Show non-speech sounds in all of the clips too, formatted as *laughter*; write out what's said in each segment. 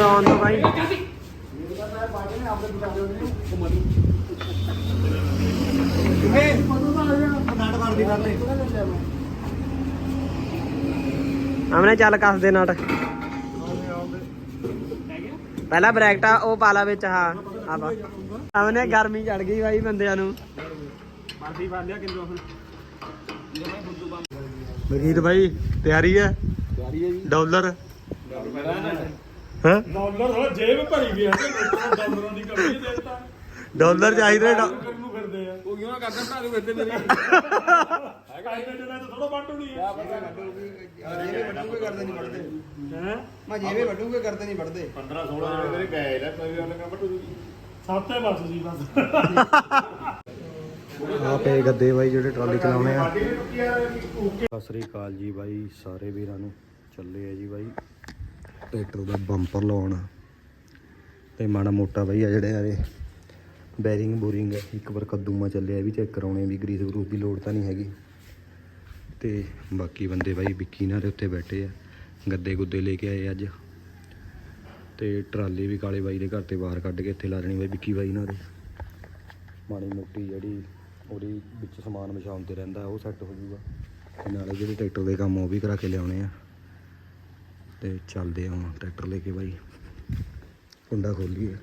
ਆਉਣ ਦਾ ਬਾਈ। ਅਮਨੇ ਚੱਲ ਕੱਸ ਦੇ ਨਾਟ। ਪਹਿਲਾ ਬ੍ਰੈਕਟਾ ਉਹ ਪਾਲਾ ਵਿੱਚ ਹਾਂ ਆਪਾ। ਅਮਨੇ ਗਰਮੀ ਚੜ ਗਈ ਬਾਈ ਬੰਦਿਆਂ ਨੂੰ। ਬਾਦੀ ਵਾਲਿਆ ਕਿੰਨੋ ਹੁਣ ਮਜੀਦ ਬਾਈ ਤਿਆਰੀ ਹੈ? ਤਿਆਰੀ ਹੈ ਜੀ। ਡਾਲਰ ਹਾਂ? ਡਾਲਰ ਸਾਲਾ ਜੇਬ ਭਰੀ ਵੀ ਹੈ ਤੇ ਡਾਲਰਾਂ ਦੀ ਕਮੀ ਦੇ ਦਿੱਤਾ ਡਾਲਰ ਚਾਹੀਦੇ ਡਾ- ਕਰਨ ਨੂੰ ਫਿਰਦੇ ਆ? ਉਹ ਕਿਉਂ ਨਾ ਕਰਦਾ ਭਰਾ ਦੇ ਫਿਰਦੇ ਮੇਰੇ ਹੈਗਾ ਇਹਦੇ ਜਿਹੜਾ ਥੋੜਾ ਵੱਟ ਹੋਣੀ ਹੈ ਜੇਵੇ ਵੱਡੂਗੇ ਕਰਦੇ ਨਹੀਂ ਵੜਦੇ ਹੈ? ਮੈਂ ਜੇਵੇ ਵੱਡੂਗੇ ਕਰਦੇ ਨਹੀਂ ਵੜਦੇ 15 16 ਜਿਹੜੇ ਮੇਰੇ ਗਏ ਨਾ ਕੋਈ ਉਹਨਾਂ ਕੰਮ ਟੂ ਸੱਤੇ ਬਸ ਜੀ ਬਸ। ਆ ਪਏ ਗੱਦੇ ਬਾਈ ਜਿਹੜੇ ਟਰਾਲੀ ਚਲਾਉਣੇ ਆ। ਸਤਿ ਸ੍ਰੀ ਅਕਾਲ ਜੀ ਬਾਈ ਸਾਰੇ ਵੀਰਾਂ ਨੂੰ। ਚੱਲੇ ਆ ਜੀ ਬਾਈ। ਟਰੈਕਟਰ ਦਾ ਬੰਪਰ ਲਾਉਣ। ਤੇ ਮਾੜਾ ਮੋਟਾ ਬਾਈ ਆ ਜਿਹੜੇ ਆਵੇ ਬੈਰਿੰਗ ਬੋਰਿੰਗ ਇੱਕ ਵਾਰ ਕੱਦੂਮਾ ਚੱਲਿਆ ਵੀ ਚੈੱਕ ਕਰਾਉਣੇ ਵੀ ਗਰੀਸ ਗਰੂਸ ਦੀ ਲੋੜ ਤਾਂ ਨਹੀਂ ਹੈਗੀ। ਤੇ ਬਾਕੀ ਬੰਦੇ ਬਾਈ ਵਿੱਕੀ ਨਾਲ ਦੇ ਉੱਤੇ ਬੈਠੇ ਆ, ਗੱਦੇ ਗੁੱਦੇ ਲੈ ਕੇ ਆਏ ਅੱਜ। ਤੇ ਟਰਾਲੀ ਵੀ ਕਾਲੇ ਬਾਈ ਦੇ ਘਰ ਤੇ ਬਾਹਰ ਕੱਢ ਕੇ ਇੱਥੇ ਲਾ ਦੇਣੀ ਬਾਈ ਵਿੱਕੀ ਬਾਈ ਨਾਲ। ਦੇ ਮਾੜੀ ਮੋਟੀ ਜਿਹੜੀ ਉਹਦੀ ਵਿੱਚ ਸਮਾਨ ਵਿਛਾਉਣ ਤੇ ਰਹਿੰਦਾ, ਉਹ ਸੈੱਟ ਹੋ ਜਾਊਗਾ। ਨਾਲੇ ਜਿਹੜੇ ਟਰੈਕਟਰ ਦੇ ਕੰਮ ਉਹ ਵੀ ਕਰਾ ਕੇ ਲਿਆਉਣੇ ਆ। ਤੇ ਚੱਲਦੇ ਆ ਹੁਣ ਟਰੈਕਟਰ ਲੈ ਕੇ ਬਾਈ। ਕੁੰਡਾ ਖੋਲੀਏ।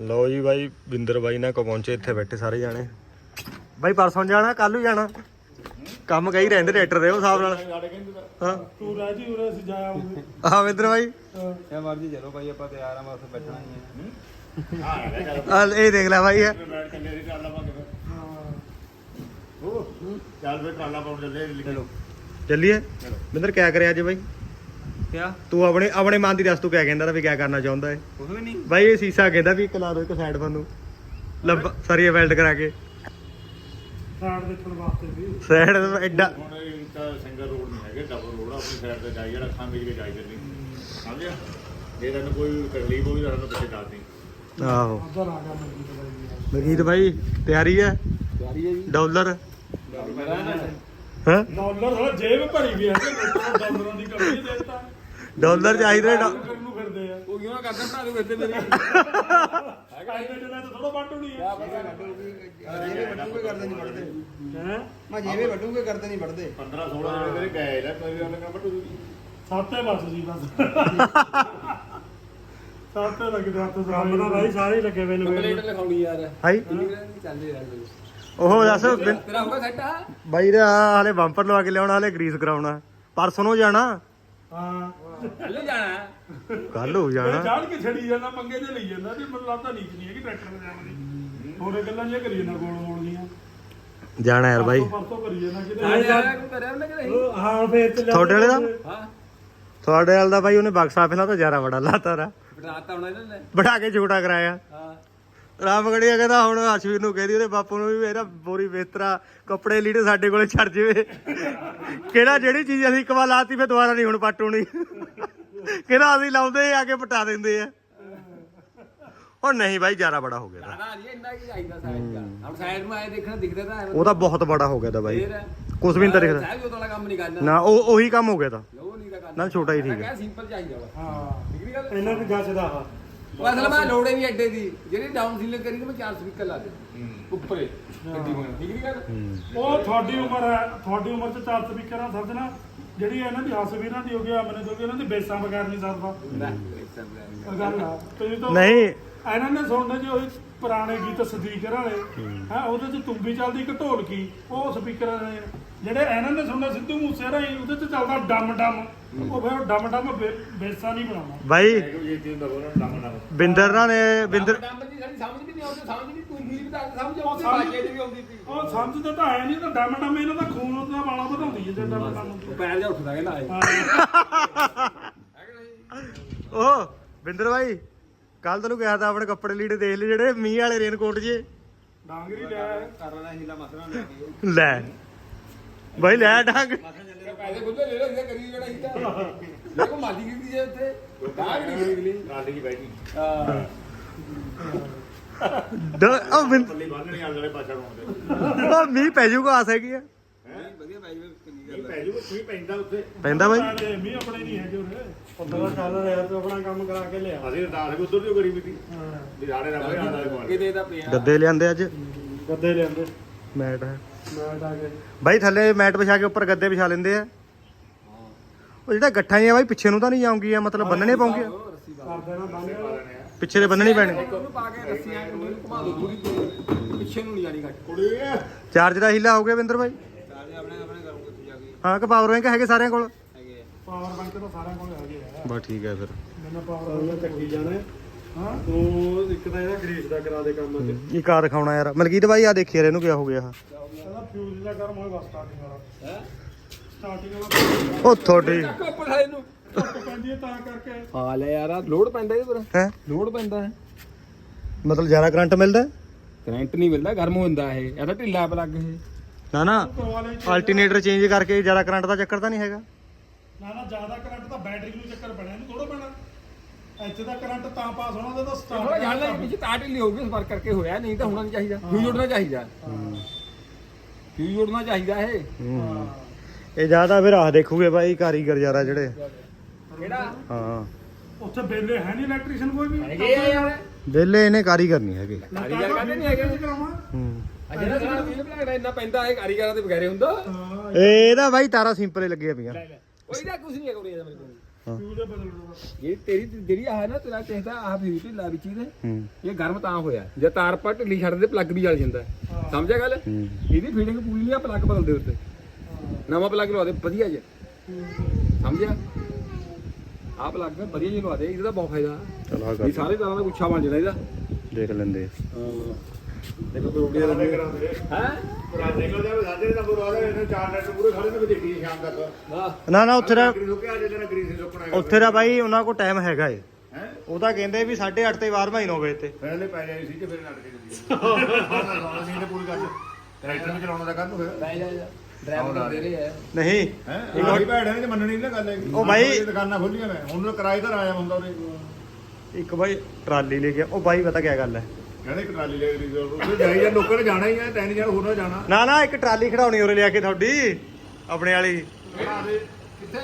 ਲਓ ਜੀ ਬਾਈ, ਬਿੰਦਰ ਬਾਈ ਨਾਲ ਕੋ ਪਹੁੰਚੇ ਇੱਥੇ ਬੈਠੇ ਸਾਰੇ ਜਾਣੇ। ਬਾਈ, ਪਰਸੋਂ ਜਾਣਾ ਕੱਲ ਨੂੰ ਜਾਣਾ? ਕੰਮ ਕਈ ਰਹਿੰਦੇ ਟਰੈਕਟਰ ਦੇ ਉਹ ਹਿਸਾਬ ਨਾਲ। ਹਾਂ। ਤੂੰ ਰਹਿ ਜੀ ਉਰੇ ਅਸੀਂ ਜਾ ਆਉਂਗੇ ਆਹ ਬਿੰਦਰ ਬਾਈ। ਕਿਆ ਮਰਜ਼ੀ ਚਲੋ ਭਾਈ ਆਪਾਂ ਤਿਆਰ ਆ ਮੈਂ ਉੱਥੇ ਬੈਠਣਾ ਹੀ ਹੈ ਆ ਇਹ ਦੇਖ ਲੈ ਬਾਈ ਇਹ। ਬੈਠ ਕੇ ਮੇਰੀ ਟਰਾਲਾ ਪਾ ਕੇ ਉਹ ਚੱਲ ਫੇ ਟਰਾਲਾ ਪਾਉਣ ਚੱਲੇ ਚਲੋ। ਚੱਲੀਏ? ਬਿੰਦਰ ਕਿਆ ਕਰਿਆ ਅੱਜ ਬਾਈ? ਕਿਆ? ਤੂੰ ਆਪਣੇ ਆਪਣੇ ਮਨ ਦੀ ਦੱਸ ਤੂੰ ਕਿਆ ਕਹਿੰਦਾ ਤਾਂ ਵੀ ਕਿਆ ਕਰਨਾ ਚਾਹੁੰਦਾ ਹੈ ਕੁਝ ਵੀ ਨਹੀਂ। ਬਾਈ ਇਹ ਸੀਸਾ ਕਹਿੰਦਾ ਵੀ ਇੱਕ ਲਾ ਦੋ ਇੱਕ ਸਾਈਡ ਨੂੰ ਲੱਭ ਸਰੀਏ ਵੈਲਡ ਕਰਾ ਕੇ। ਸਾਈਡ ਦੇਖਣ ਵਾਸਤੇ ਵੀ। ਸਾਈਡ ਐਡਾ ਹੁਣ ਇਹ ਤਾਂ ਸਿੰਗਲ ਰੋਡ ਨਹੀਂ ਹੈਗੇ ਡਬਲ ਰੋਡ ਆ ਆਪਣੀ ਸਾਈਡ ਤੇ ਜਾਈ ਜਿਹੜਾ ਅੱਖਾਂ ਮੇਰੀ ਕੇ ਜਾਈ ਚੱਲੀ ਸਮਝਿਆ? ਜੇ ਤੈਨੂੰ ਕੋਈ ਤਕਲੀਫ ਹੋਈ ਤਾਂ ਸਾਨੂੰ ਪਿੱਛੇ ਦੱਸ ਦੇ। ਆਹੋ। ਉਧਰ ਆ ਗਿਆ ਮੰਗੀ ਤੇ ਬਾਈ ਮਗੀਤ ਬਾਈ ਤਿਆਰੀ ਹੈ? ਤਿਆਰੀ ਹੈ ਜੀ। ਡਾਲਰ? ਹਾਂ? ਡਾਲਰ ਸਾਲਾ ਜੇਬ ਭਰੀ ਵੀ ਹੈ ਤੇ ਡਾਲਰਾਂ ਦੀ ਕਮੀ ਦੇ ਦਿੱਤਾ। ਡਾਲਰ ਚਾਹੀਦੇ ਡਾ- ਕਰਨ ਨੂੰ ਫਿਰਦੇ ਆ। ਉਹ ਕਿਉਂ ਨਾ ਕਰਦਾ ਭਰਾ ਦੇ ਫਿਰਦੇ ਮੇਰੇ। *laughs* ਹੈਗਾ ਇਹਦੇ ਜਿਹੜਾ ਥੋੜਾ ਵੱਟ ਹੋਣੀ ਹੈ ਜੇਵੇ ਵੱਡੂਗੇ ਕਰਦੇ ਨਹੀਂ ਵੜਦੇ ਹੈ? ਮੈਂ ਜੇਵੇ ਵੱਡੂਗੇ ਕਰਦੇ ਨਹੀਂ ਵੜਦੇ 15 16 ਜਿਹੜੇ ਮੇਰੇ ਗਏ ਨਾ ਕੋਈ ਉਹਨਾਂ ਕੰਮ ਟੂ ਸੱਤੇ ਬਸ ਜੀ ਬਸ। ਸੱਤੇ ਲੱਗਦੇ ਹੱਥ ਕੰਮ ਦਾ ਭਾਈ ਸਾਰੇ ਹੀ ਲੱਗੇ ਹੋਏ ਨੇ ਕੰਪਲੀਟ ਲਿਖਾਉਣੀ ਯਾਰ। ਹਾਈ ਚੱਲਦੇ ਯਾਰ ਉਹ ਦੱਸ ਬਿੰ- ਤੇਰਾ ਹੋਗਾ ਸੈੱਟ ਆ। ਬਾਈ ਦਾ ਹਾਲੇ ਬੰਪਰ ਲਵਾ ਕੇ ਲਿਆਉਣਾ ਹਾਲੇ ਗਰੀਸ ਕਰਾਉਣਾ। ਪਰਸੋਂ ਨੂੰ ਜਾਣਾ। ਹਾਂ। ਹਲੇ ਜਾਣਾ? ਕੱਲ ਹੋ ਜਾਣਾ। ਜਾਣ ਕੇ ਛੜੀ ਜਾਂਦਾ ਪੰਗੇ ਤੇ ਲਈ ਜਾਂਦਾ ਵੀ ਮੈਨੂੰ ਲੱਗਦਾ ਨਹੀਂ ਹੈਗੀ ਟਰੈਕਟਰ ਤੇ ਜਾਣ ਦੀ। ਹੋਰੇ ਗੱਲਾਂ ਜਿਹੀਆਂ ਕਰੀ ਜਾਂਦਾ ਗੋਲ ਗੋਲ ਦੀਆਂ। ਜਾਣਾ ਯਾਰ ਬਾਈ। ਪਰਸੋਂ ਪਰਸੋਂ ਕਰੀ ਜਾਂਦਾ ਕਿਤੇ। ਕੋਈ ਕਰਿਆ ਉਹਨੇ ਕਿ ਨਹੀਂ ਹਾਂ ਫੇਰ ਤੇ ਤੁਹਾਡੇ ਵਾਲੇ ਦਾ? ਹਾਂ। ਤੁਹਾਡੇ ਵਾਲ ਦਾ ਬਾਈ ਉਹਨੇ ਬਕਸਾ ਪਹਿਲਾਂ ਤਾਂ ਜ਼ਿਆਦਾ ਬੜਾ ਲਾਤਾ ਰਾ। ਬਟਾਤਾ ਹੁਣ ਇਹਨਾਂ ਨੇ। ਬੜਾ ਕੇ ਛੋਟਾ ਕਰਾਇਆ। ਹਾਂ। ਰਾਮਗੜੀਆ ਕਹਿੰਦਾ ਹੁਣ ਅਸ਼ਵੀਰ ਨੂੰ ਕਹਿੰਦੀ ਉਹਦੇ ਬਾਪੂ ਨੂੰ ਵੀ ਇਹਦਾ ਬੋਰੀ ਬਿਸਤਰਾ ਕੱਪੜੇ ਲੀੜੇ ਸਾਡੇ ਕੋਲੇ ਛੱਡ ਜਵੇ। ਕਿਹੜਾ ਜਿਹੜੀ ਚੀਜ਼ ਅਸੀਂ ਇੱਕ ਵਾਰ ਲਾਤੀ ਫੇ ਦੁਬਾਰਾ ਨਹੀਂ ਹੁਣ ਪਟੂਣੀ ਕਿਹੜਾ ਅਸੀਂ ਲਾਉਂਦੇ ਆ ਕੇ ਪਟਾ ਦਿੰਦੇ ਆ। ਹੁਣ ਨਹੀਂ ਬਾਈ ਜ਼ਿਆਦਾ ਬੜਾ ਹੋ ਗਿਆ ਇਹਦਾ। ਨਾ ਜੀ ਇੰਨਾ ਕੀ ਚਾਹੀਦਾ ਸਾਈਡ ਦਾ। ਹੁਣ ਸਾਈਡ ਨੂੰ ਆਏ ਦੇਖਣਾ ਦਿਖਦਾ ਤਾਂ ਉਹ ਤਾਂ ਬਹੁਤ ਬੜਾ ਹੋ ਗਿਆ ਤਾਂ ਬਾਈ। ਕੁਝ ਵੀ ਨਹੀਂ ਤਾਂ ਦਿਖਦਾ ਸਾਹਿਬ ਉਹ ਵਾਲਾ ਕੰਮ ਨਹੀਂ ਕਰਨਾ ਨਾ ਉਹ ਉਹੀ ਕੰਮ ਹੋ ਗਿਆ ਤਾਂ। ਉਹ ਨਹੀਂ ਤਾਂ ਕਰਨਾ ਨਾਲ ਛੋਟਾ ਹੀ ਠੀਕ ਹੈ। ਸਿੰਪਲ ਚਾਹੀਦਾ ਵਾ ਹਾਂ ਠੀਕ ਨਹੀਂ ਗੱਲ ਇਹਨਾਂ ਦੀ ਗੱਜ ਦਾ ਵਾ ਉਹ ਅਸਲ ਮੈਂ ਲੋੜੇ ਨਹੀਂ ਅੱਡੇ ਦੀ। ਜਿਹੜੀ ਡਾਊਨ ਸੀਲਿੰਗ ਕਰੀ ਤੇ ਮੈਂ ਚਾਰ ਸਪੀਕਰ ਲਾ ਦੇ ਉੱਪਰੇ ਗੱਡੀ ਮਗਰ ਠੀਕ ਨਹੀਂ ਗੱਲ? ਉਹ ਤੁਹਾਡੀ ਉਮਰ ਹੈ ਤੁਹਾਡੀ ਉਮਰ ਚ ਚਾਰ ਸਪੀਕਰਾਂ ਸਮਝਣਾ ਜਿਹੜੀ ਇਹਨਾਂ ਦੀ ਹਸਵੀਰਾਂ ਦੀ ਹੋ ਗਿਆ ਮੈਨੂੰ ਜੋ ਕਿ ਇਹਨਾਂ ਦੀ ਬੇਸਾਂ ਬਗੈਰ ਨਹੀਂ ਸਰਦਾ। ਗੱਲ ਆ ਤੁਸੀਂ ਤਾਂ ਨਹੀਂ। ਇਹਨਾਂ ਨੇ ਸੁਣਨੇ ਜੀ ਉਹੀ ਪੁਰਾਣੇ ਗੀਤ ਸਦੀਕਰ ਵਾਲੇ ਹੈ। ਉਹਦੇ ਚ ਤੁੰਬੀ ਚੱਲਦੀ ਇੱਕ ਢੋਲਕੀ ਉਹ ਸਪੀਕਰਾਂ ਨੇ। ਜਿਹੜੇ ਇਹਨਾਂ ਨੇ ਸੁਣਨਾ ਸਿੱਧੂ ਮੂਸੇ ਰਾਹੀਂ ਉਹਦੇ ਚ ਚੱਲਦਾ ਡਮ ਡਮ ਉਹ ਫਿਰ ਡਮ ਡਮ ਬੇਸਾਂ ਨਹੀਂ ਬਣਾਉਣਾ ਬਾਈ ਬਿੰਦਰ ਨਾਲ ਨੇ ਬਿੰਦਰ ਡੰਮ ਦੀ ਸਾਡੀ ਸਮਝ ਵੀ ਨਹੀਂ ਆਉਂਦੀ ਸਮਝ ਵੀ ਕੋਈ ਨਹੀਂ ਤਾਂ ਸਮਝ ਉਹ ਦੀ ਸਮਝਦੇ ਤਾਂ ਹੈ ਨਹੀਂ ਤਾਂ ਡਮ ਡਮ ਇਹਨਾਂ ਦਾ ਖੂਨ ਉਹਦਾ ਵਾਲਾ ਵਧਾਉਂਦੀ ਹੈ ਜੇ ਡਮ ਡਮ ਪੈਰ ਜਾ ਉੱਠਦਾ ਕਹਿੰਦਾ ਆਏ। ਹਾਂ। ਓ ਬਿੰਦਰ ਬਾਈ। ਕੱਲ ਤੈਨੂੰ ਕਿਹਾ ਤਾਂ ਆਪਣੇ ਕੱਪੜੇ ਲੀੜੇ ਦੇਖ ਲੈ ਜਿਹੜੇ ਮੀਂਹ ਵਾਲੇ ਰੇਨਕੋਟ ਜੇ ਡਾਂਗਰੀ ਹੈ। ਕਰਨਾ ਹੀਲਾ ਮਸਲਾ ਲੈ ਲੈ। ਬਾਈ ਲੈ ਡੰਗ। ਪੈਸੇ ਖੁੱਲੇ ਲੈ ਲੋ ਇਹ ਕਰੀ ਜਿਹੜਾ ਇੱਥੇ ਦੇਖੋ ਮਾਦੀ ਕੀਤੀ ਜੇ ਉੱਥੇ। ਟਰਾਲੀ ਦੀ ਬੈਠੀ ਡ- ਉਹ ਬਿੰ- ਪੱਲੀ ਬੰਨਣੀ ਆਲੇ ਵਾਲੇ ਪਾਛਾ ਰੋਣ ਦੇ। ਉਹ ਮੀਂਹ ਪੈ ਜਾਊਗਾ ਆਸ ਹੈਗੀ ਆ। ਵਧੀਆ ਬਾਈ ਕਿੰਨੀ ਇਹ ਪੈ ਪੈਂਦਾ ਉੱਥੇ। ਪੈਂਦਾ ਬਾਈ? ਮੀਂਹ ਆਪਣੇ ਨਹੀਂ ਹੈਗੇ ਉਰੇ। ਪੰਦਰਾਂ ਚੱਲ ਰਿਹਾ ਤੂੰ ਆਪਣਾ ਕੰਮ ਕਰਾ ਕੇ ਲਿਆ। ਅਸੀਂ ਦਾਸ ਉਧਰ ਦੀ ਗਰੀਬੀ ਦੀ ਵੀ ਸਾਡੇ ਰੱਬ ਆਲੇ ਕੋਲ ਕਿਤੇ ਦਾ ਪਿਆ। ਗੱਦੇ ਲਿਆਂਦੇ ਅੱਜ? ਗੱਦੇ ਲਿਆਂਦੇ। ਮੈਟ ਹੈ। ਮੈਟ ਆ ਕੇ ਬਾਈ ਥੱਲੇ ਮੈਟ ਵਿਛਾ ਕੇ ਉੱਪਰ ਗੱਦੇ ਵਿਛਾ ਲੈਂਦੇ ਆ। ਉਹ ਜਿਹੜਾ ਗੱਠਾਂ ਹੀ ਆ ਬਾਈ ਪਿੱਛੇ ਨੂੰ ਤਾਂ ਨਹੀਂ ਜਾਉਂਗੀਆਂ ਮਤਲਬ ਬੰਨਣੇ ਪਾਉਂਗੇ ਕਰ ਦੇਣਾ ਪਿੱਛੇ ਦੇ ਬੰਨਣੀ ਪੈਣੇ। ਉਹਨੂੰ ਪਾ ਕੇ ਰੱਸੀਆਂ ਨੂੰ ਘੁਮਾ ਦੋ ਪੂਰੀ ਪਿੱਛੇ ਨੂੰ ਨਹੀਂ ਜਾਣੀ ਘੱਟ ਕੁੜੀ। ਚਾਰਜ ਦਾ ਹੀਲਾ ਹੋ ਗਿਆ ਵਿੰਦਰ ਬਾਈ ਸਾਰੇ ਆਪਣੇ ਆਪਣੇ ਕਰੂੰਗੇ ਤੂੰ ਜਾ ਕੇ ਹਾਂ ਕਿ ਪਾਵਰ ਬੈਂਕ ਹੈਗੇ ਸਾਰਿਆਂ ਕੋਲ? ਹੈਗੇ ਆ। ਪਾਵਰ ਬੈਂਕ ਤਾਂ ਸਾਰਿਆਂ ਕੋਲ ਹੈਗੇ ਆ। ਬਸ ਠੀਕ ਹੈ ਫਿਰ। ਮੈਨੂੰ ਪਾਵਰ ਚੱਕੀ ਜਾਣੇ ਹਾਂ। ਤੂੰ ਇੱਕ ਤਾਂ ਇਹਦਾ ਗਰੀਸ ਦਾ ਕਰਾ ਦੇ ਕੰਮ ਅੱਜ ਇਹ ਕਾਰ ਦਿਖਾਉਣਾ ਯਾਰ। ਮਲਕੀਤ ਬਾਈ ਆ ਦੇਖੀ ਯਾਰ ਇਹਨੂੰ ਕਿਆ ਹੋ ਗਿਆ ਆਹ। ਇਹਦਾ ਫਿਊਜ਼ ਦਾ ਗਰਮ ਹੋਇਆ ਬਸ ਸਟਾਰਟਿੰਗ ਵਾਲਾ। ਹੈਂ? ਸਟਾਰਟਿੰਗ ਵਾਲਾ ਉਹ ਤੁਹਾਡੀ ਨੂੰ। ਪੈਂਦੀ ਹੈ ਤਾਂ ਕਰਕੇ। ਹਾਂ ਲੈ ਯਾਰ ਲੋਡ ਪੈਂਦਾ ਇਹਦੇ ਪਰ ਹੈ? ਲੋਡ ਪੈਂਦਾ ਹੈ। ਮਤਲਬ ਜ਼ਿਆਦਾ ਕਰੰਟ ਮਿਲਦਾ ਹੈ? ਕਰੰਟ ਨਹੀਂ ਮਿਲਦਾ ਗਰਮ ਹੁੰਦਾ ਇਹ। ਇਹ ਤਾਂ ਢਿੱਲਾ ਪਲੱਗ ਇਹ। ਨਾ ਨਾ ਅਲਟਰਨੇਟਰ ਚੇਂਜ ਕਰਕੇ ਜ਼ਿਆਦਾ ਕਰੰਟ ਦਾ ਚੱਕਰ ਤਾਂ ਨਹੀਂ ਹੈਗਾ। ਨਾ ਨਾ ਜ਼ਿਆਦਾ ਕਰੰਟ ਤਾਂ ਬੈਟਰੀ ਨੂੰ ਚੱਕਰ ਪੈਣਾ ਇਹਨੂੰ ਥੋੜਾ ਪੈਣਾ। ਇੱਥੇ ਦਾ ਕਰੰਟ ਤਾਂ ਪਾਸ ਹੋਣਾ ਜਦੋਂ ਥੋੜਾ ਸਟਾਰਟ ਜਾਣ ਲੈ ਪਿੱਛੇ ਤਾਂ ਢਿੱਲੀ ਹੋ ਗਈ ਸਪਾਰਕ ਕਰਕੇ ਹੋਇਆ ਨਹੀਂ ਤਾਂ ਹੋਣਾ ਨਹੀਂ ਚਾਹੀਦਾ। ਫਿਊਜ਼ ਜੋੜਨਾ ਚਾਹੀਦਾ। ਫਿਊਜ਼ ਜੋੜਨਾ ਚਾਹੀਦਾ ਇਹ। ਹੂੰ। ਇਹ ਜ਼ਿਆਦਾ ਫਿਰ ਆਹ ਦੇਖੂਗੇ ਬਾਈ ਕਾਰੀਗਰ ਯਾਰਾ ਜਿਹੜੇ। ਕਿਹੜਾ? ਹਾਂ। ਉੱਥੇ ਬੇਲੇ ਹੈ ਨਹੀਂ ਇਲੈਕਟ੍ਰੀਸ਼ੀਅਨ ਕੋਈ ਵੀ। ਹੈਗੇ ਯਾਰ। ਵਿਹਲੇ ਇਹਨੇ ਕਾਰੀਗਰ ਨਹੀਂ ਹੈਗੇ। ਕਾਰੀਗਰ ਕਹਿੰਦੇ ਨਹੀਂ ਹੈਗੇ? ਹੂੰ। ਅਜੇ ਤਾਂ ਵੀਲ ਬਲੈਕ ਇੰਨਾ ਪੈਂਦਾ ਇਹ ਕਾਰੀਗਰਾਂ ਦੇ ਬਗੈਰੇ ਹੁੰਦਾ। ਹਾਂ ਇਹਦਾ ਬਾਈ ਤਾਰਾ ਸਿੰਪਲੇ ਲੱਗੀਆਂ ਪਈਆਂ। ਕੋਈ ਦਾ ਕੁਝ ਨਹੀਂ ਹੈਗਾ ਉਰੇ ਮੇਰੇ ਕੋਲ। ਫਿਊਜ਼ ਬਦਲਣਾ ਬਸ ਇਹ ਤੇਰੀ ਜਿਹੜੀ ਆਹ ਨਾ ਤੇਰਾ ਚਾਹੀਦਾ ਆਹ ਫਿਊਜ਼ ਢਿੱਲਾ ਵਿੱਚ ਇਹਦੇ ਹੂੰ। ਇਹ ਗਰਮ ਤਾਂ ਹੋਇਆ ਜੇ ਤਾਰ ਪਰ ਢਿੱਲੀ ਛੱਡਦੇ ਪਲੱਗ ਵੀ ਜਲ ਜਾਂਦਾ ਸਮਝਿਆ ਗੱਲ? ਇਹਦੀ ਫੀਡਿੰਗ ਪੂਰੀ ਆ ਪਲੱਗ ਬਦਲ ਦੇ ਉੱਤੇ। ਨਵਾਂ ਪਲੱਗ ਲਵਾ ਦੇ ਵਧੀਆ ਜਿਹਾ ਸਮਝਿਆ? ਆਹ ਪਲੱਗ ਵਧੀਆ ਜਿਹਾ ਲਵਾ ਦੇ ਇਹਦਾ ਬਹੁਤ ਫਾਇਦਾ। ਚਲੋ ਆ ਸਾਰੇ ਤਰ੍ਹਾਂ ਦਾ ਗੁੱਛਾ ਬਣ ਜਾਣਾ ਇਹਦਾ। ਦੇਖ ਲੈਂਦੇ। ਦੇਖੋ ਕਰੋੜੀਆਂ ਦਾ ਕਰਾਉਂਦੇ ਹੈ? ਰਾਤ ਨਿਕਲ ਜਾਵੇ ਸਾਡੇ ਦਾ ਬੁਰਾ ਹਾਲ ਹੈ ਇਹਨੇ ਚਾਰ ਨੈਟ ਪੂਰੇ ਖੜੇ ਨੇ ਦੇਖੀ ਸ਼ਾਮ ਤੱਕ। ਵਾਹ। ਨਾ ਨਾ ਉੱਥੇ ਦਾ ਹੋ ਕੇ ਉੱਥੇ ਦਾ ਬਾਈ ਉਹਨਾਂ ਕੋਲ ਟਾਈਮ ਹੈਗਾ ਏ। ਹੈ? ਉਹ ਤਾਂ ਕਹਿੰਦੇ ਵੀ 8:30 ਤੇ 12 9 ਵਜੇ ਤੇ। ਪਹਿਲੇ ਪੈ ਜਾਈ ਸੀ ਤੇ ਫਿਰ ਲੜ ਕੇ ਜਾਂਦੀ *laughs* ਸੀ ਤੇ ਪੂਰੀ ਕਰ ਟਰੈਕਟਰ ਵੀ ਚਲਾਉਣਾ ਦਾ ਕਰ ਤੂੰ ਫਿਰ ਬੈ ਜਾ। ਡਰਾਈਵਰ ਦੇ ਰਹੇ। ਆ। ਨਹੀਂ। ਹੈ? ਇਹ ਗਾੜੀ ਭੈੜ ਹੈ ਤੇ ਮੰਨਣੀ ਨਾ ਗੱਲ ਹੈਗੀ। ਉਹ ਬਾਈ- ਦੁਕਾਨਾਂ ਖੋਲੀਆਂ ਮੈਂ ਹੁਣ ਆਇਆ ਹੁੰਦਾ ਉਹਦੇ। ਇੱਕ ਬਾਈ ਟਰਾਲੀ ਲੈ ਗਿਆ ਉਹ ਬਾਈ ਪਤਾ ਕੀ ਗੱਲ ਹੈ? ਕਹਿੰਦੇ ਇੱਕ ਟਰਾਲੀ ਲੈ ਗਈ ਉੱਥੇ ਜਾਈ ਜਾਂ ਲੋਕਾਂ ਨੇ ਜਾਣਾ ਹੀ ਹੈ ਤੈਨੂੰ ਜਾਣ ਹੋਰ ਨਾ ਜਾਣਾ। ਨਾ ਨਾ ਇੱਕ ਟਰਾਲੀ ਖੜਾਉਣੀ ਉਰੇ ਲਿਆ ਕੇ ਤੁਹਾਡੀ ਆਪਣੇ ਵਾਲੀ। ਕਿੱਥੇ?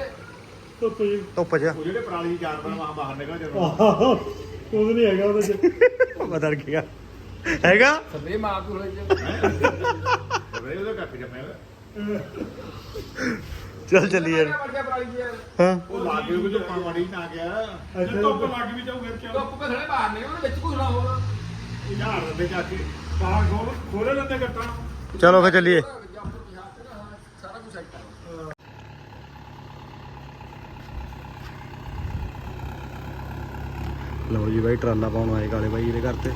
ਧੁੱਪ ਜੀ। ਧੁੱਪ 'ਚ। ਉਹ ਜਿਹੜੇ ਪਰਾਲੀ ਦੀ ਚਾਰ ਬਣ ਵਾਹ ਬਾਹਰ ਨਿਕਲ ਜਾਂਦੇ। ਕੁਝ ਨਹੀਂ ਹੈਗਾ ਉਹਦੇ ਚ। ਬਦਲ ਗਿਆ। ਹੈਗਾ? ਸਭੇ ਮਾਰ ਤੂੰ ਹੋਏ ਬਰੇ ਉਹਦਾ ਕੱਪ ਜੰਮਿਆ ਚੱਲ ਜੀ ਯਾਰ। ਹਾਂ। ਉਹ ਲਾ ਕੇ ਉਹ ਜੋ ਮਾੜੀ ਨਾ ਗਿਆ। ਜੇ ਧੁੱਪ ਲੱਗ ਵੀ ਜਾਊ ਫਿਰ ਕਿਉਂ? ਧੁੱਪ ਬਾਹਰ ਨੇ ਉਹਦੇ ਵਿੱਚ ਘੁਸਣਾ ਹੋਰ ਇਹ ਦਿੰਦੇ ਜਾ ਕੇ ਬਾਹਰ ਖੋਲ ਖੋਲੇ ਲੈਂਦੇ ਗੱਟਾਂ। ਚਲੋ ਫਿਰ ਚੱਲੀਏ। ਲਓ ਜੀ ਬਾਈ, ਟਰਾਲਾ ਪਾਉਣ ਆਏ ਕਾਲੇ ਬਾਈ ਇਹਦੇ ਘਰ ਤੇ।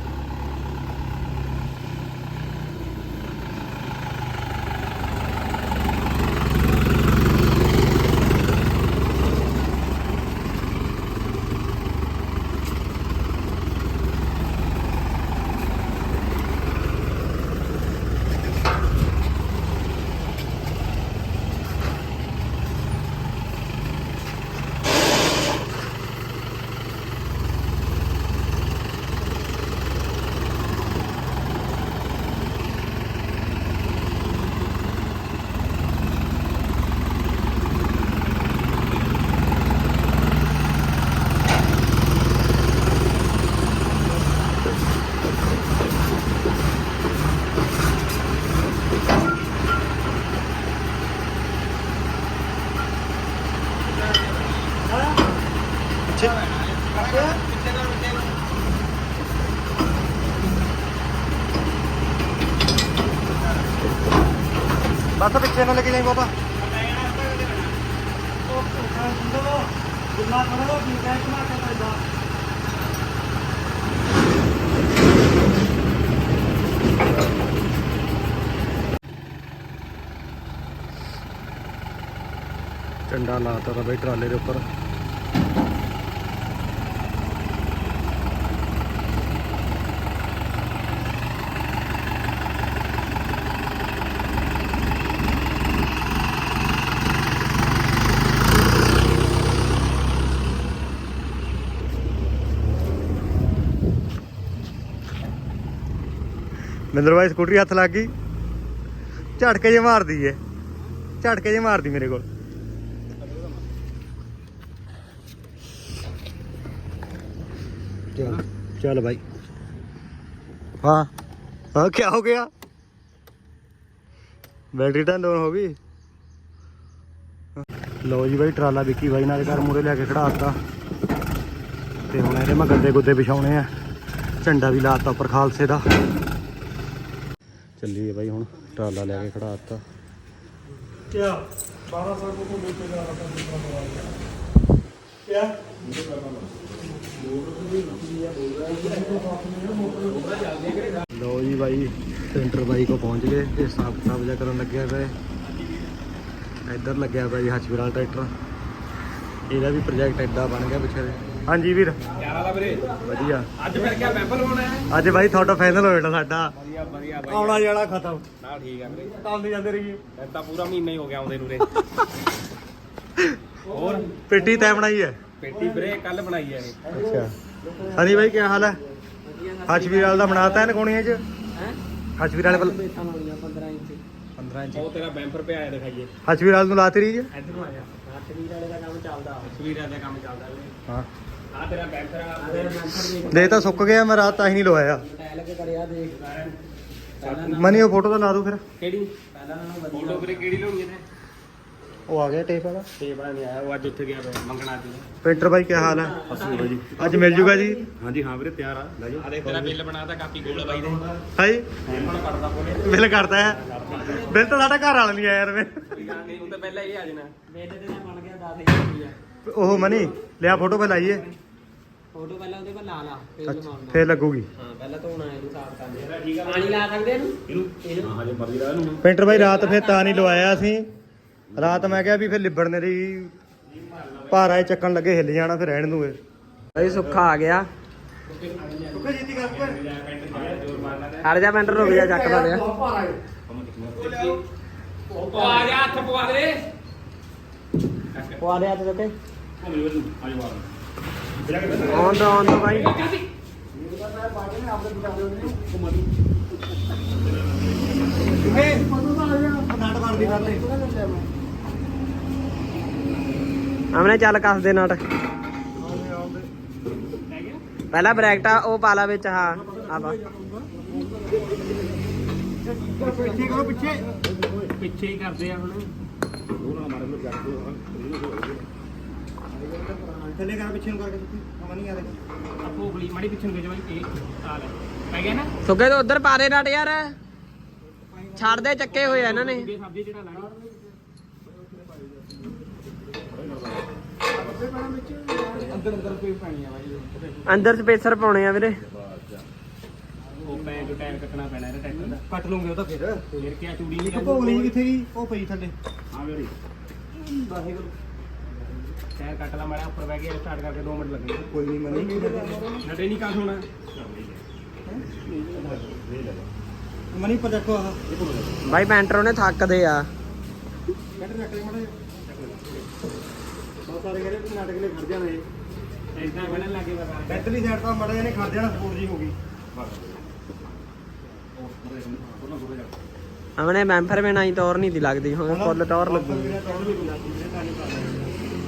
ਬਸ ਪਿੱਛੇ ਨੂੰ ਲੈ ਕੇ ਜਾਈ ਬਾਬਾ ਜਿੰਨਾ ਕਰੋ ਵੀ ਕਹਿ ਕਮਾ ਕੇ ਪੈਦਾ ਝੰਡਾ ਲਾਤਾ ਤਾ ਬਾਈ ਟਰਾਲੇ ਦੇ ਉੱਪਰ। ਮਿੰਦਰ ਬਾਈ ਸਕੂਟਰੀ ਹੱਥ ਲੱਗ ਗਈ। ਝਟਕੇ ਜੇ ਮਾਰਦੀ ਏ। ਝਟਕੇ ਜੇ ਮਾਰਦੀ ਮੇਰੇ ਕੋਲ। ਚੱਲ ਚੱਲ ਬਾਈ। ਹਾਂ ਹਾਂ ਕੀ ਹੋ ਗਿਆ? ਬੈਟਰੀ ਤਾਂ ਡਾਊਨ ਹੋ ਗਈ। ਲਓ ਜੀ ਬਾਈ, ਟਰਾਲਾ ਵਿੱਕੀ ਬਾਈ ਨਾਲ ਘਰ ਮੂਰੇ ਲੈ ਕੇ ਖੜਾ ਦਿੱਤਾ। ਤੇ ਹੁਣ ਇਹਦੇ ਮੈਂ ਗੱਦੇ ਗੁੱਦੇ ਵਿਛਾਉਣੇ ਆ। ਝੰਡਾ ਵੀ ਲਾਤਾ ਉੱਪਰ ਖਾਲਸੇ ਦਾ। ਚੱਲੀ ਬਾਈ ਹੁਣ ਟਰਾਲਾ ਲੈ ਕੇ ਖੜਾ ਦਿੱਤਾ। ਲਓ ਜੀ ਬਾਈ ਸੈਂਟਰ ਬਾਈ ਕੋ ਪਹੁੰਚ ਗਏ ਤੇ ਸਾਫ਼ ਸਾਫ਼ ਜਾ ਕਰਨ ਲੱਗਿਆ ਪਿਆ ਇੱਧਰ ਲੱਗਿਆ ਪਿਆ ਜੀ ਹੱਚ ਟਰੈਕਟਰ। ਇਹਦਾ ਵੀ ਪ੍ਰੋਜੈਕਟ ਐਡਾ ਬਣ ਗਿਆ ਪਿੱਛੇ। ਹਾਂਜੀ ਵੀਰ। ਵਧੀਆ। ਅੱਜ ਫਿਰ ਕਿਆ ਮੈਂਬਰ ਹੋਣਾ ਹੈ? ਅੱਜ ਬਾਈ ਤੁਹਾਡਾ ਫਾਈਨਲ ਹੋਇਆ ਸਾਡਾ। ਵਧੀਆ ਵਧੀਆ ਬਾਈ। ਆਉਣਾ ਜਾਣਾ ਖਤਮ। ਨਾ ਠੀਕ ਆ ਵੀਰੇ। ਕੰਮ ਜਾਂਦੇ ਰਹੀਏ। ਮੈਂ ਤਾਂ ਪੂਰਾ ਮਹੀਨਾ ਹੀ ਹੋ ਗਿਆ ਆਉਂਦੇ ਨੂੰ ਰੇ ਹੋਰ? ਪਿੱਟੀ ਤੈ ਬਣਾਈ ਹੈ? ਪੇਟੀ ਵੀਰੇ ਕੱਲ ਬਣਾਈ ਹੈ ਇਹ। ਅੱਛਾ। ਹਨੀ ਬਾਈ ਕੀ ਹਾਲ ਹੈ? ਹਸਪੀਟਲ ਦਾ ਬਣਾਤਾ ਹੈ ਨਕੋਣੀਆਂ ਚ? ਹਸਪੀਟਲ ਵਾਲ 15 ਇੰਚ। ਉਹ ਤੇਰਾ ਬੈਂਪਰ ਪਿਆ ਹੈ ਦਿਖਾਈਏ। ਹਸਪੀਟਲ ਨੂੰ ਲਾਤੀ ਰਹੀ ਹੈ ਇੱਧਰ ਆ ਜਾ। ਵਾਲੇ ਦਾ ਕੰਮ ਚੱਲਦਾ। ਸਵੀਰ ਵਾਲੇ ਦਾ ਕੰਮ ਚੱਲਦਾ ਵੀਰੇ। ਹਾਂ। ਆ ਤੇਰਾ ਬੈਂਪਰ ਆ। ਦੇ ਤਾਂ ਸੁੱਕ ਗਿਆ ਮੈਂ ਰਾਤ ਤਾਂ ਹੀ ਨਹੀਂ ਲਵਾਇਆ। ਮਨੀ ਉਹ ਫੋਟੋ ਤਾਂ ਲਾ ਦੋ ਫਿਰ। ਕਿਹੜੀ? ਪਹਿਲਾਂ ਨਾਲੋਂ ਵਧੀਆ। ਫੋਟੋ ਵੀਰੇ ਕਿਹੜੀ ਲਾਉਣੀ ਹੈ ਉਹ ਆ ਗਿਆ ਟੇਪ ਵਾਲਾ? ਤੇ ਬੜਾ ਨਹੀਂ ਆਇਆ ਉਹ ਅੱਜ ਉੱਥੇ ਗਿਆ ਮੰਗਣਾ ਸੀ ਪੇਂਟਰ ਬਾਈ ਕੀ ਹਾਲ ਹੈ ਅਸੂਗਾ ਜੀ। ਅੱਜ ਮਿਲ ਜੂਗਾ ਜੀ? ਹਾਂਜੀ ਹਾਂ ਵੀਰੇ ਤਿਆਰ ਆ। ਲੈ ਜਾਓ। ਆ ਦੇਖ ਤੇਰਾ ਬਿੱਲ ਬਣਾਤਾ ਕਾਪੀ ਗੋਲ ਬਾਈ ਦੇ। ਹਾਈ ਹੁਣ ਕੱਟਦਾ ਕੋਲੇ ਬਿੱਲ ਕਰਦਾ ਹੈ? ਬਿੱਲ ਤਾਂ ਸਾਡਾ ਘਰ ਵਾਲਾ ਨਹੀਂ ਆਇਆ ਯਾਰ ਵੇ ਕੋਈ ਗੱਲ ਨਹੀਂ ਉਹ ਤਾਂ ਪਹਿਲਾਂ ਇਹ ਆ ਜਾਣਾ। ਮੇਰੇ ਤੇ ਬਣ ਗਿਆ 10000 ਰੁਪਇਆ ਉਹ ਮਨੀ ਲਿਆ ਫੋਟੋ ਪੇ ਲਾਈਏ। ਫੋਟੋ ਪਹਿਲਾਂ ਉਹਦੇ ਪਰ ਲਾ ਲਾ ਫੇਰ ਲਵਾਉਣਾ ਫੇਰ ਲੱਗੂਗੀ। ਹਾਂ ਪਹਿਲਾਂ ਧੋਣਾ ਇਹਨੂੰ ਸਾਫ਼ ਕਰਨਾ ਠੀਕ ਆ ਪਾਣੀ ਲਾ ਸਕਦੇ ਇਹਨੂੰ? ਇਹਨੂੰ? ਹਾਂ ਹਜੇ ਮਰਜ਼ੀ ਲਾ ਇਹਨੂੰ ਪੇਂਟਰ ਬਾਈ ਰਾਤ ਫੇਰ ਤਾਂ ਨਹੀਂ ਲਵਾਇਆ ਅਸੀਂ। ਰਾਤ ਮੈਂ ਕਿਹਾ ਵੀ ਫਿਰ ਲਿਬੜਨੇ ਦੀ ਭਾਰਾ ਇਹ ਚੱਕਣ ਲੱਗੇ ਹਿੱਲ ਜਾਣਾ ਫਿਰ ਰਹਿਣ ਨੂੰ ਇਹ ਭਾਈ ਸੁੱਖਾ ਆ ਗਿਆ। ਹਟ ਜਾ ਪੈਂਟਰ ਰੁਕ ਜਾ ਚੱਕਦਾ ਲਿਆ। ਉਹ ਆ ਜਾ ਹੱਥ ਪਵਾ ਦੇ। ਪਵਾ ਦੇ ਹੱਥ ਤੇ ਘੁੰਮ ਜਾਓ ਇਹਨੂੰ ਹਜੇ ਵਾਰ ਆਉਣ ਦੋ ਆਉਣ ਦੋ ਭਾਈ ਹਮਨੇ ਚੱਲ ਕੱਸ ਦੇ ਨਟ। ਪਹਿਲਾ ਬ੍ਰੈਕਟਾ ਉਹ ਪਾ ਲਾ ਵਿੱਚ ਹਾਂ ਆ ਪਾ ਪਿੱਛੇ ਕਰੋ ਪਿੱਛੇ ਪਿੱਛੇ ਹੀ ਕਰਦੇ ਆ ਹੁਣ। ਥੱਲੇ ਕਰ ਪਿੱਛੇ ਨੂੰ ਕਰਕੇ ਆ ਆਪੋ ਗਲੀ ਮਾੜੀ ਪਿੱਛੇ ਨੂੰ ਗਏ ਬਾਈ ਇਹ ਆ ਲੈ। ਪੈ ਗਿਆ ਨਾ? ਸੁੱਕੇ ਤੋਂ ਉਧਰ ਪਾ ਦੇ ਨਟ ਯਾਰ। ਛੱਡ ਦੇ ਚੱਕੇ ਹੋਏ ਆ ਇਹਨਾਂ ਨੇ। ਸਬਜ਼ੀ ਜਿਹੜਾ ਲਾਣੀ। ਅੰਦਰ ਅੰਦਰ ਕੋਈ ਪਾਣੀ ਆ ਬਾਈ ਅੰਦਰ ਸਪੇਸਰ ਪਾਉਣੇ ਆ ਵੀਰੇ। ਉਹ ਪੈ ਜੋ ਟਾਈਮ ਕੱਟਣਾ ਪੈਣਾ ਇਹਦਾ ਟਰੈਕਟਰ ਦਾ। ਕੱਟ ਲੂੰਗੇ ਉਹ ਤਾਂ ਫਿਰ। ਫਿਰ ਕੀ ਚੂੜੀ ਨਹੀਂ ਕਿੱਥੇ ਗਈ? ਉਹ ਪਈ ਥੱਲੇ। ਹਾਂ ਵੀਰੇ। ਟਾਇਰ ਕੱਟ ਲਾ ਮਾੜਾ ਉੱਪਰ ਬਹਿ ਕੇ ਸਟਾਰਟ ਕਰਕੇ 2 ਮਿੰਟ ਲੱਗਣਗੇ ਕੋਈ ਨਹੀਂ ਮਨੀ ਨਟੇ ਨਹੀਂ ਕਾਸ ਹੋਣਾ। ਮਨੀ ਪਰ ਦੇਖੋ ਆਹ। ਬਾਈ ਪੈਂਟਰ ਉਹਨੇ ਥੱਕਦੇ ਆ। ਬੈਠੇ ਰੱਖ ਲੈ ਆਪਣੇ ਮੈਂਫਰ ਮੇ ਨਹੀਂ ਤੌਰ ਨਹੀਂ ਦੀ ਲੱਗਦੀ ਹੁਣ ਫੁੱਲ ਤੌਰ ਲੱਗੂ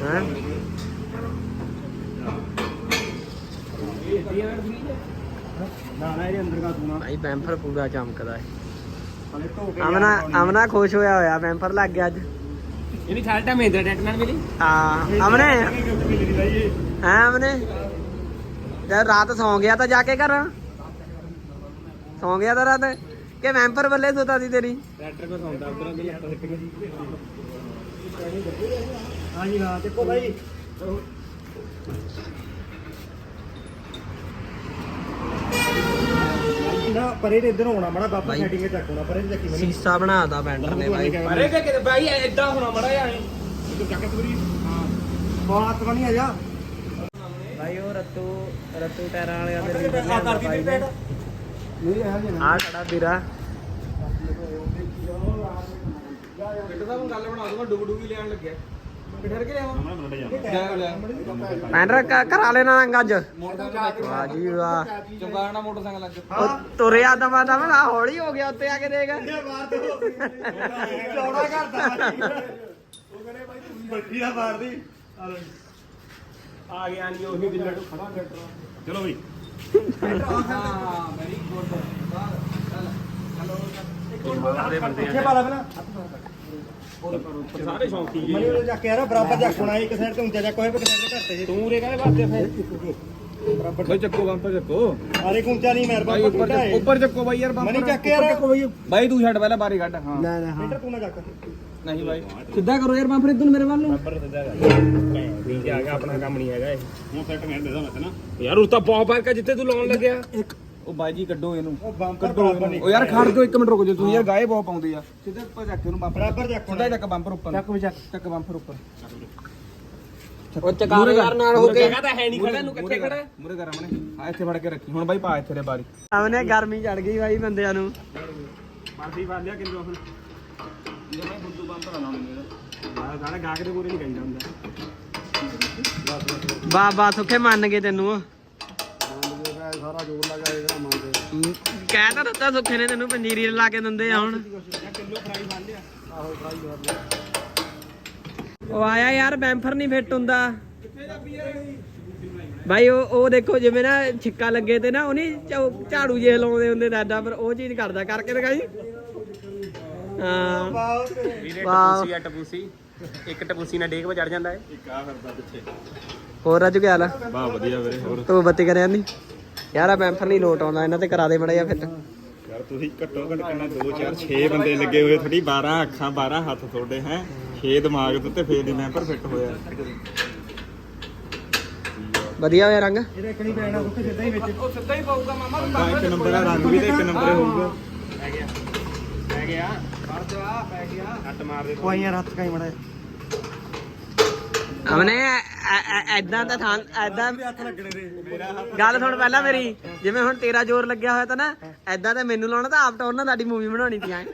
ਹੈ? ਇਹ ਪੈਂਫਰ ਪੂਰਾ ਚਮਕਦਾ। ਹੈ ਅਮਨਾ ਅਮਨਾ ਖੁਸ਼ ਹੋਇਆ ਹੋਇਆ ਪੈਂਫਰ ਲੱਗ ਗਿਆ ਅੱਜ। ਇਹਦੀ ਛਾਲਟਾ ਮਹਿੰਦਰਾ ਟਰੈਕਟਰ ਨਾਲ ਮਿਲੀ। ਹਾਂ ਅਮਨੇ? ਹੈ ਅਮਨੇ? ਜਦ ਰਾਤ ਸੌਂ ਗਿਆ ਤਾਂ ਜਾ ਕੇ ਘਰ। ਸੌਂ ਗਿਆ ਤਾਂ ਰਾਤ। ਕਿ ਬੈਂਫਰ ਬੱਲੇ ਸੁਤਾ ਸੀ ਤੇਰੀ? ਟਰੈਕਟਰ ਕੋ ਸੌਂਦਾ ਉਧਰ ਦੇ ਹੱਥ ਸਿੱਟ ਹਾਂਜੀ ਹਾਂ ਦੇਖੋ ਭਾਈ ਨਾ ਪਰੇ ਤੇ ਇੱਧਰ ਹੋਣਾ ਮੜਾ ਬਾਪਾ। ਸੈਟਿੰਗ ਤੇ ਚੱਕ ਹੋਣਾ ਪਰੇ ਤੇ ਚੱਕੀ ਮੈਨੂੰ ਸੀਸਾ ਬਣਾਤਾ ਪੈਂਟਰ ਨੇ ਭਾਈ ਅਰੇ ਕਿ ਕਿਤੇ ਬਾਈ ਐਦਾਂ ਹੋਣਾ ਮੜਾ ਜਾ ਤੂੰ ਚੱਕ ਤੂਰੀ ਬਾਤ ਬਣੀ ਆ ਜਾ। ਭਾਈ ਉਹ ਰੱਤੂ ਰੱਤੂ ਟਾਇਰਾਂ ਵਾਲਿਆਂ ਦੇ ਲੀਡਰ ਆ ਲਿਆਂਦਾ ਕਰਦੀ ਨੇ। ਪੇਟ ਨਹੀਂ ਇਹ ਜੇ ਆ ਖੜਾ ਵੀਰਾ। ਕਿੱਟ ਦਾ ਮੈਂ ਗੱਲ ਬਣਾ ਦੂੰਗਾ ਡੁਗ ਡੁਗੀ ਲੈਣ ਲੱਗਿਆ। ਪੈਂਡਰ ਕਰਾ ਲੈਣਾ ਰੰਗ ਅੱਜ। ਵਾਹ ਜੀ ਵਾਹ। ਚੰਗਾਣਾ ਮੋਟਰਸਾਈਕਲ ਲੱਗ ਉਹ ਤੁਰਿਆ ਦਮਾ ਦਮ ਨਾ ਹੌਲੀ ਹੋ ਗਿਆ ਉੱਤੇ ਆ ਕੇ ਦੇਖ। ਚੌੜਾ ਕਰਦਾ ਉਹ ਕਹਿੰਦੇ ਬਾਈ ਤੁਸੀਂ ਬੱਠੀ ਦਾ। ਮਾਰਦੀ ਆ ਗਿਆ ਨਹੀਂ ਉਹੀ ਦਿਨ ਖੜਾ ਟਰੈਕਟਰ ਚਲੋ ਬਈ। ਹਾਂ ਵੈਰੀ ਗੁੱਡ ਪਿੱਛੇ ਪਾ ਲੈ ਪਹਿਲਾਂ। ਸਾਰੇ ਸ਼ੌਂਕੀ ਜੀ ਮਨੀ ਉਹ ਜਾ ਕੇ ਆ ਬਰਾਬਰ ਜਾ ਹੋਣਾ ਇੱਕ ਸਾਈਡ ਤੇ ਉੱਚਾ ਜਾ ਕੋਈ ਇੱਕ ਸਾਈਡ ਤੇ ਘੱਟ ਤੂੰ। ਰੇ ਕਾਹਦੇ ਵਾਸਤੇ ਫਿਰ। ਭਾਈ ਚੱਕੋ ਬੰਪਰ ਚੱਕੋ। ਆਰੇ ਉੱਚਾ ਨਹੀਂ ਮੇਰ ਭਾਈ ਉੱਪਰ ਚੱਕੋ ਉੱਪਰ ਚੱਕੋ ਭਾਈ ਯਾਰ ਬੰਪਰ। ਮਨੀ ਚੱਕ ਕੇ ਯਾਰ। ਭਾਈ ਤੂੰ ਛੱਡ ਪਹਿਲਾਂ ਬਾਰੀ ਕੱਢ। ਹਾਂ। ਨਾ ਨਾ ਮੀਟਰ ਤੂੰ ਨਾ ਚੱਕ। ਨਹੀਂ ਭਾਈ ਸਿੱਧਾ ਕਰੋ ਯਾਰ ਬੰਪਰ ਇਦੋਂ ਮੇਰੇ ਵੱਲ ਨੂੰ। ਵੀ ਆ ਗਿਆ ਆਪਣਾ ਕੰਮ ਨਹੀਂ ਹੈਗਾ ਇਹ। ਹੁਣ ਸੈੱਟ ਮੈਂ ਦੇਦਾ ਮੈਂ ਤੇ ਨਾ। ਯਾਰ ਉਸ ਤਾਂ ਬਹੁਤ ਫ਼ਰਕ ਹੈ ਜਿੱਥੇ ਤੂੰ ਲਾਉਣ ਲੱਗਿਆ। ਉਹ ਬਾਈ ਜੀ ਕੱਢੋ ਇਹਨੂੰ। ਉਹ ਬੰਪਰ ਬਰਾਬਰ ਨਹੀਂ ਉਹ ਯਾਰ ਖੜ ਜਾਓ ਇੱਕ ਮਿੰਟ ਰੁਕ ਜਾਓ ਤੁਸੀਂ ਯਾਰ ਗਾਏ ਬਹੁਤ ਪਾਉਂਦੇ ਆ। ਸਿੱਧਾ ਉੱਪਰ ਚੱਕ ਇਹਨੂੰ ਬੰਪਰ ਬਰਾਬਰ ਚੱਕ। ਸਿੱਧਾ ਚੱਕ ਬੰਪਰ ਉੱਪਰ ਚੱਕ ਵੀ ਚੱਕ। ਚੱਕ ਬੰਪਰ ਉੱਪਰ। ਉਹ ਚਕਾਰ ਯਾਰ ਨਾਲ ਹੋ ਕੇ। ਤਾਂ ਹੈ ਨਹੀਂ ਖੜਾ ਨੂੰ ਕਿੱਥੇ ਖੜਾ? ਮੂਰੇ ਕਰ ਆਮਣੇ ਆ ਇੱਥੇ ਫੜ ਕੇ ਰੱਖੀ। ਹੁਣ ਬਾਈ ਪਾ ਇੱਥੇ ਦੇ ਬਾਰੀ। ਸਾਹਮਣੇ ਗਰਮੀ ਚੜ ਗਈ ਬਾਈ ਬੰਦਿਆਂ ਨੂੰ। ਮਾਰਦੀ ਵਾਰ ਲਿਆ ਕਿੰਦੋਂ ਹੁਣ ਜੇ ਮੈਂ ਬੁੱਧੂ ਬੰਪਰ ਲਾਉਣਾ ਮੇਰਾ। ਯਾਰ ਸਾਡਾ ਗਾਹਕ ਦੇ ਪੂਰੇ ਨਹੀਂ ਕਹੀਦਾ ਹੁੰਦਾ। ਬਾ ਬਾ ਸੁੱਖੇ ਮੰਨ ਗਏ ਤੈਨੂੰ। ਸਾਰਾ ਜੋਰ ਲਗਾ ਇਹਦਾ ਮੰਨਦੇ ਕਹਿ ਤਾਂ ਦਿੱਤਾ ਸੁੱਖੇ ਨੇ ਤੈਨੂੰ ਪੰਜੀਰੀ ਲਾ ਕੇ ਦਿੰਦੇ ਆ ਹੁਣ। ਕਿਲੋ ਫਰਾਈ ਬਣ ਲਿਆ ਆਹੋ ਫਰਾਈ ਕਰ ਲਿਆ। ਉਹ ਆਇਆ ਯਾਰ ਬੈਂਫਰ ਨਹੀਂ ਫਿੱਟ ਹੁੰਦਾ। ਭਾਈ ਉਹ ਉਹ ਦੇਖੋ ਜਿਵੇਂ ਨਾ ਛਿੱਕਾ ਲੱਗੇ ਤੇ ਨਾ ਉਹ ਨਹੀਂ ਝਾੜੂ- ਝਾੜੂ ਜੇ ਲਾਉਂਦੇ ਹੁੰਦੇ ਦਾਦਾ ਪਰ ਉਹ ਚੀਜ਼ ਕਰਦਾ। ਕਰਕੇ ਦਿਖਾਈ। ਹਾਂ। ਵੀਰੇ ਵਾਹ। ਟਪੂਸੀ ਆ ਟਪੂਸੀ। ਇੱਕ ਟਪੂਸੀ ਨਾਲ ਡੇਕ 'ਤੇ ਚੜ ਜਾਂਦਾ ਹੈ ਇੱਕ ਆ ਫਿਰਦਾ ਪਿੱਛੇ। ਹੋਰ ਅੱਜ ਕੀ ਹਾਲ ਆ? ਵਾਹ ਵਧੀਆ ਵੀਰੇ ਹੋਰ। ਤੂੰ ਬੱਤੀ ਕਰਿਆ ਨਹੀਂ ਯਾਰ ਆ ਬੈਂਫਰ ਨਹੀਂ ਲੋਟ ਆਉਂਦਾ ਇਹਨਾਂ ਤੇ ਕਰਾ ਦੇ ਮੜਾ ਜਾ ਫਿੱਟ ਯਾਰ ਤੁਸੀਂ ਘੱਟੋ ਘੱਟ ਕਿੰਨਾ 2 4 6 ਬੰਦੇ ਲੱਗੇ ਹੋਏ ਥੋੜੀ 12 ਅੱਖਾਂ 12 ਹੱਥ ਤੁਹਾਡੇ ਹੈ? 6 ਦਿਮਾਗ ਤੇ ਤੇ ਫੇਰ ਦੀ ਮੈਂਬਰ ਫਿੱਟ ਹੋਇਆ। ਵਧੀਆ ਹੋਇਆ ਰੰਗ? ਇਹਦੇ ਇੱਕ ਨਹੀਂ ਪੈਣਾ ਉੱਥੇ ਸਿੱਧਾ ਹੀ ਵਿੱਚ। ਉਹ ਸਿੱਧਾ ਹੀ ਪਾਊਗਾ ਮਾਮਾ ਤਾਂ ਇੱਕ ਨੰਬਰ ਦਾ ਰੰਗ ਵੀ ਤੇ ਇੱਕ ਨੰਬਰ ਹੋਊਗਾ। ਪੈ ਗਿਆ। ਪੈ ਗਿਆ ਮਾਰ ਜਾ ਪੈ ਗਿਆ। ਹੱਟ ਮਾਰ ਦੇ ਕੋਈ ਯਾਰ ਹੱਥ ਕਾਈ ਮੜਾ ਹਮਨੇ ਐਦਾਂ ਦਾ ਥਾਂ ਐਦਾਂ ਹੱਥ ਲੱਗਣੇ ਦੇ ਗੱਲ ਸੁਣ ਪਹਿਲਾਂ ਮੇਰੀ ਜਿਵੇਂ ਹੁਣ ਤੇਰਾ ਜ਼ੋਰ ਲੱਗਿਆ ਹੋਇਆ ਤਾਂ ਨਾ ਐਦਾਂ ਤਾਂ ਮੈਨੂੰ ਲਾਉਣਾ ਤਾਂ ਆਪ ਟੌਰ ਨਾਲ ਸਾਡੀ ਮੂਵੀ ਬਣਾਉਣੀ ਸੀ ਐਂ।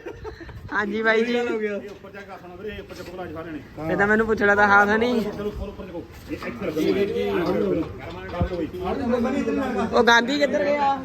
ਹਾਂਜੀ ਬਾਈ ਜੀ। ਉੱਪਰ ਜਾ ਕੇ ਆਸਣਾ ਵੀਰੇ ਉੱਪਰ ਚੱਕੋ ਰਾਜ ਸਾਰਿਆਂ ਨੇ। ਇਹ ਤਾਂ ਮੈਨੂੰ ਪੁੱਛਣਾ ਤਾਂ ਹਾਂ ਨਹੀਂ। ਉਹ ਗਾਂਧੀ ਕਿੱਧਰ ਗਿਆ?